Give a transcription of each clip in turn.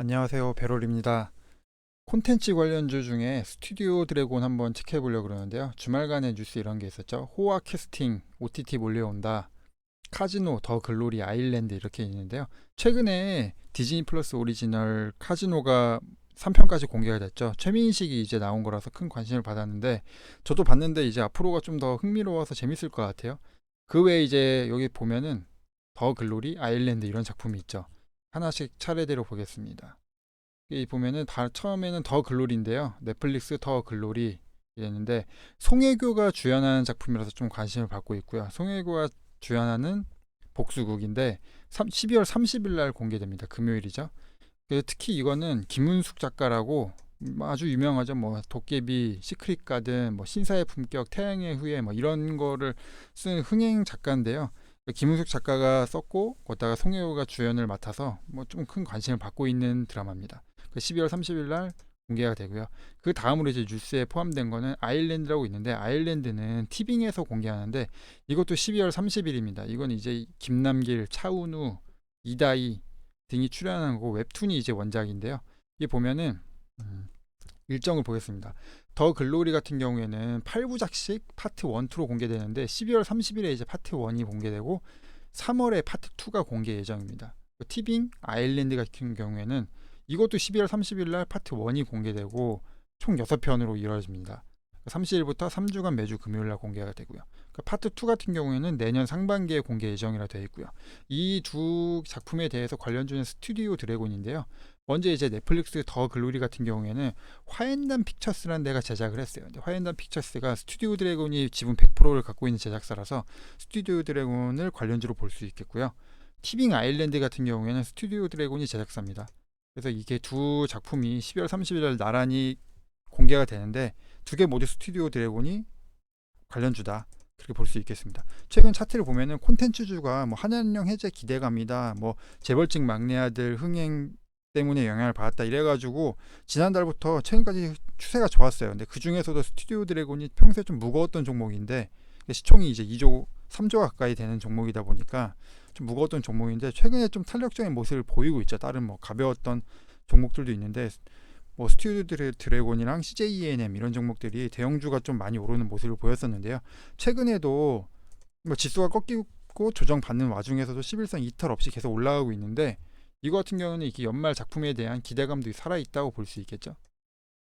안녕하세요. 베롤입니다. 콘텐츠 관련주 중에 스튜디오 드래곤 한번 체크해 보려고 그러는데요. 주말간에 뉴스 이런 게 있었죠. 호화 캐스팅 OTT 몰려온다. 카지노 더 글로리 아일랜드 이렇게 있는데요. 최근에 디즈니 플러스 오리지널 카지노가 3편까지 공개가 됐죠. 최민식이 이제 나온 거라서 큰 관심을 받았는데 저도 봤는데 이제 앞으로가 좀 더 흥미로워서 재밌을 것 같아요. 그 외에 이제 여기 보면은 더 글로리 아일랜드 이런 작품이 있죠. 하나씩 차례대로 보겠습니다. 이 보면은 다 처음에는 더 글로리인데요. 넷플릭스 더 글로리 이랬는데 송혜교가 주연하는 작품이라서 좀 관심을 받고 있고요. 송혜교가 주연하는 복수극인데 12월 30일 날 공개됩니다. 금요일이죠. 그 특히 이거는 김은숙 작가라고 아주 유명하죠. 뭐 도깨비, 시크릿 가든, 뭐 신사의 품격, 태양의 후예 뭐 이런 거를 쓴 흥행 작가인데요. 김은숙 작가가 썼고 거기다가 송혜교가 주연을 맡아서 뭐 좀 큰 관심을 받고 있는 드라마입니다. 12월 30일 날 공개가 되고요. 그 다음으로 이제 뉴스에 포함된 거는 아일랜드라고 있는데 아일랜드는 티빙에서 공개하는데 이것도 12월 30일입니다. 이건 이제 김남길, 차은우, 이다희 등이 출연하는 거고 웹툰이 이제 원작인데요. 이게 보면은 음, 일정을 보겠습니다. 더 글로리 같은 경우에는 8부작씩 파트 1, 2로 공개되는데 12월 30일에 이제 파트 1이 공개되고 3월에 파트 2가 공개 예정입니다. 그 티빙 아일랜드 같은 경우에는 이것도 12월 30일 날 파트 1이 공개되고 총 6편으로 이루어집니다. 30일부터 3주간 매주 금요일 날 공개가 되고요. 그 파트 2 같은 경우에는 내년 상반기에 공개 예정이라 되어 있고요. 이 두 작품에 대해서 관련 주는 스튜디오 드래곤인데요. 먼저 이제 넷플릭스 더 글로리 같은 경우에는 화엔단 픽처스라는 데가 제작을 했어요. 근데 화엔단 픽처스가 스튜디오 드래곤이 지분 100%를 갖고 있는 제작사라서 스튜디오 드래곤을 관련주로 볼 수 있겠고요. 티빙 아일랜드 같은 경우에는 스튜디오 드래곤이 제작사입니다. 그래서 이게 두 작품이 12월 30일 날 나란히 공개가 되는데 두 개 모두 스튜디오 드래곤이 관련주다. 그렇게 볼 수 있겠습니다. 최근 차트를 보면은 콘텐츠주가 뭐 한한령 해제 기대감이다. 뭐 재벌집 막내 아들 흥행 때문에 영향을 받았다 이래가지고 지난달부터 최근까지 추세가 좋았어요. 근데 그 중에서도 스튜디오 드래곤이 평소에 좀 무거웠던 종목인데 시총이 이제 2조 3조 가까이 되는 종목이다 보니까 좀 무거웠던 종목인데 최근에 좀 탄력적인 모습을 보이고 있죠. 다른 뭐 가벼웠던 종목들도 있는데 뭐 스튜디오 드래곤이랑 CJENM 이런 종목들이 대형주가 좀 많이 오르는 모습을 보였었는데요. 최근에도 뭐 지수가 꺾이고 조정받는 와중에서도 11선 이탈 없이 계속 올라가고 있는데 이거 같은 경우는 이게 연말 작품에 대한 기대감도 살아 있다고 볼 수 있겠죠.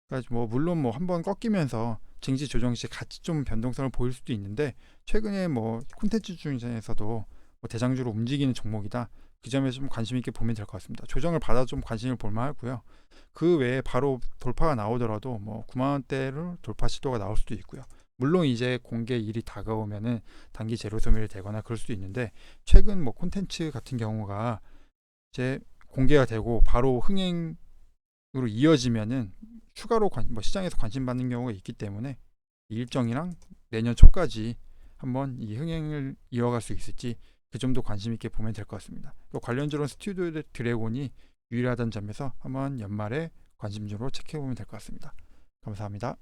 그러니까 뭐 물론 뭐 한번 꺾이면서 증시 조정 시 같이 좀 변동성을 보일 수도 있는데 최근에 뭐 콘텐츠 중에서도 뭐 대장주로 움직이는 종목이다. 그 점에서 좀 관심 있게 보면 될 것 같습니다. 조정을 받아 좀 관심을 볼 만하고요. 그 외에 바로 돌파가 나오더라도 뭐 9만 원대를 돌파 시도가 나올 수도 있고요. 물론 이제 공개 일이 다가오면은 단기 제로 소멸이 되거나 그럴 수도 있는데 최근 뭐 콘텐츠 같은 경우가 이제 공개가 되고 바로 흥행으로 이어지면은 추가로 관, 뭐 시장에서 관심 받는 경우가 있기 때문에 일정이랑 내년 초까지 한번 이 흥행을 이어갈 수 있을지 그 점도 관심 있게 보면 될 것 같습니다. 관련주로는 스튜디오 드래곤이 유일하다는 점에서 한번 연말에 관심주로 체크해 보면 될 것 같습니다. 감사합니다.